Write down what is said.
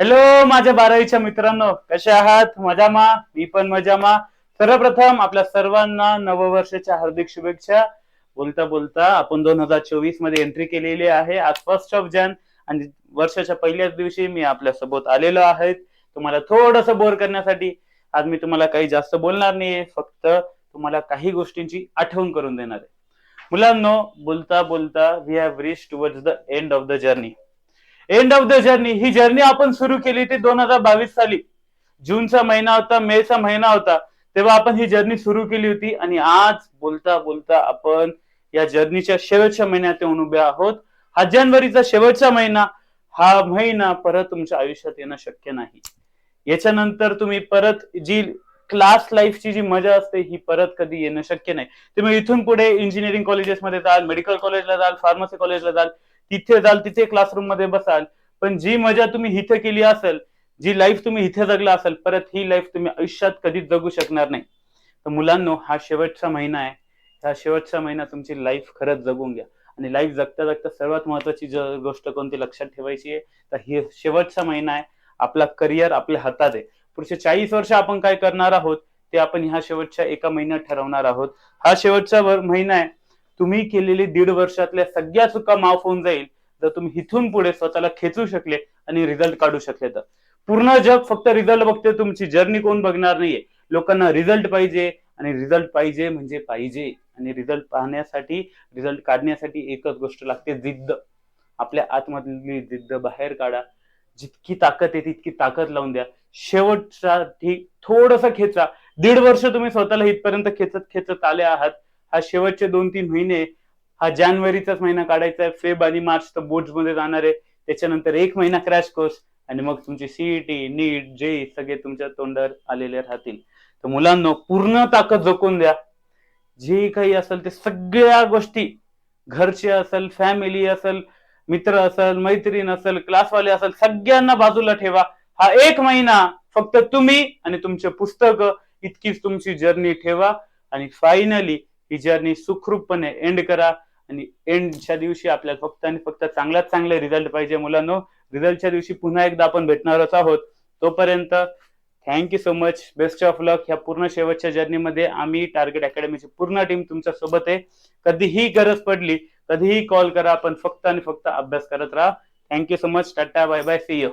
Hello माझ्या बारावीच्या मित्रांनो. कसे आहात? मजामा? मी पण मजामा. सर्वप्रथम आपल्या सर्वांना नववर्षाच्या हार्दिक शुभेच्छा. बोलता बोलता आपण दोन हजार चोवीसमध्ये एंट्री केलेली आहे. आज फर्स्ट ऑफ जन आणि वर्षाच्या पहिल्याच दिवशी मी आपल्यासोबत आलेलो आहे तुम्हाला थोडस बोर करण्यासाठी आज मी तुम्हाला काही जास्त बोलणार नाहीये. फक्त तुम्हाला काही गोष्टींची आठवण करून देणार आहे. मुलांनो बोलता बोलता we have reach towards the end of the journey end of the journey he journey आपण सुरू केली ती दोन हजार बावीस साली. जूनचा महिना होता मेचा महिना होता तेव्हा आपण ही जर्नी सुरू केली होती आणि आज बोलता बोलता आपण या जर्नीच्या शेवटच्या महिन्यात येऊन उभे आहोत. हा जानेवारीचा शेवटचा महिना हा महिना परत तुमच्या आयुष्यात येणं शक्य नाही. याच्यानंतर तुम्ही परत जी क्लास लाईफची जी मजा असते ही परत कधी येणं शक्य नाही. तुम्ही इथून पुढे इंजिनिअरिंग कॉलेजेसमध्ये जाल मेडिकल कॉलेजला जाल फार्मसी कॉलेजला जाल तिथे जाल तिथे क्लासरूममध्ये बसाल. पण जी मजा तुम्ही इथे केली असेल जी लाईफ तुम्ही इथे जगला असेल परत ही लाईफ तुम्ही आयुष्यात कधीच जगू शकणार नाही. तर मुलांनो हा शेवटचा महिना आहे. हा शेवटचा महिना तुमची लाईफ खरंच जगून घ्या. आणि लाईफ जगता जगता सर्वात महत्वाची गोष्ट कोणती लक्षात ठेवायची आहे? तर ही शेवटचा महिना आहे. आपला करिअर आपल्या हातात आहे. पुढचे चाळीस वर्ष आपण काय करणार आहोत? ते आपण ह्या शेवटच्या एका महिन्यात ठरवणार आहोत. हा शेवटचा महिना आहे. तुम्ही केलेली दीड वर्षातल्या सगळ्या चुका माफ होऊन जाईल जर तुम्ही इथून पुढे स्वतःला खेचू शकले आणि रिझल्ट काढू शकले तर. पूर्ण जग फक्त रिझल्ट बघते तुमची जर्नी कोण बघणार नाहीये. लोकांना रिझल्ट पाहिजे आणि रिझल्ट पाहिजे म्हणजे पाहिजे. आणि रिझल्ट पाहण्यासाठी रिझल्ट काढण्यासाठी एकच गोष्ट लागते जिद्द. आपल्या आतमधली जिद्द बाहेर काढा. जितकी ताकद आहे तितकी ताकद लावून द्या. शेवटसाठी थोडस खेचा. दीड वर्ष तुम्ही स्वतःला इथपर्यंत खेचत खेचत आले आहात. हा शेवटचे दोन तीन महिने हा जानेवारीचाच महिना काढायचा आहे. फेब आणि मार्च तर बोर्डमध्ये जाणार आहे. त्याच्यानंतर एक महिना क्रॅश कोर्स आणि मग तुमची सीईटी नीट जे सगळे तुमच्या तोंडावर आलेले राहतील. तर मुलांना पूर्ण ताकद जपून द्या. जे काही असेल ते सगळ्या गोष्टी घरचे असेल फॅमिली असेल मित्र असेल मैत्रीण असेल क्लासवाले असेल सगळ्यांना बाजूला ठेवा. हा एक महिना फक्त तुम्ही आणि तुमचे पुस्तक इतकीच तुमची जर्नी ठेवा. आणि फायनली ही जर्नी सुखरूपपणे एंड करा आणि एंडच्या दिवशी आपल्याला फक्त आणि फक्त चांगल्यात चांगले रिझल्ट पाहिजे मुलांनो. रिझल्टच्या दिवशी पुन्हा एकदा आपण भेटणारच आहोत. तोपर्यंत thank you so much best of luck ह्या पूर्ण शेवटच्या जर्नीमध्ये आम्ही टार्गेट अकॅडमीची पूर्ण टीम तुमच्यासोबत आहे. कधीही गरज पडली कधीही कॉल करा आपण फक्त आणि फक्त अभ्यास करत राहा. Thank you so much tata bye bye see you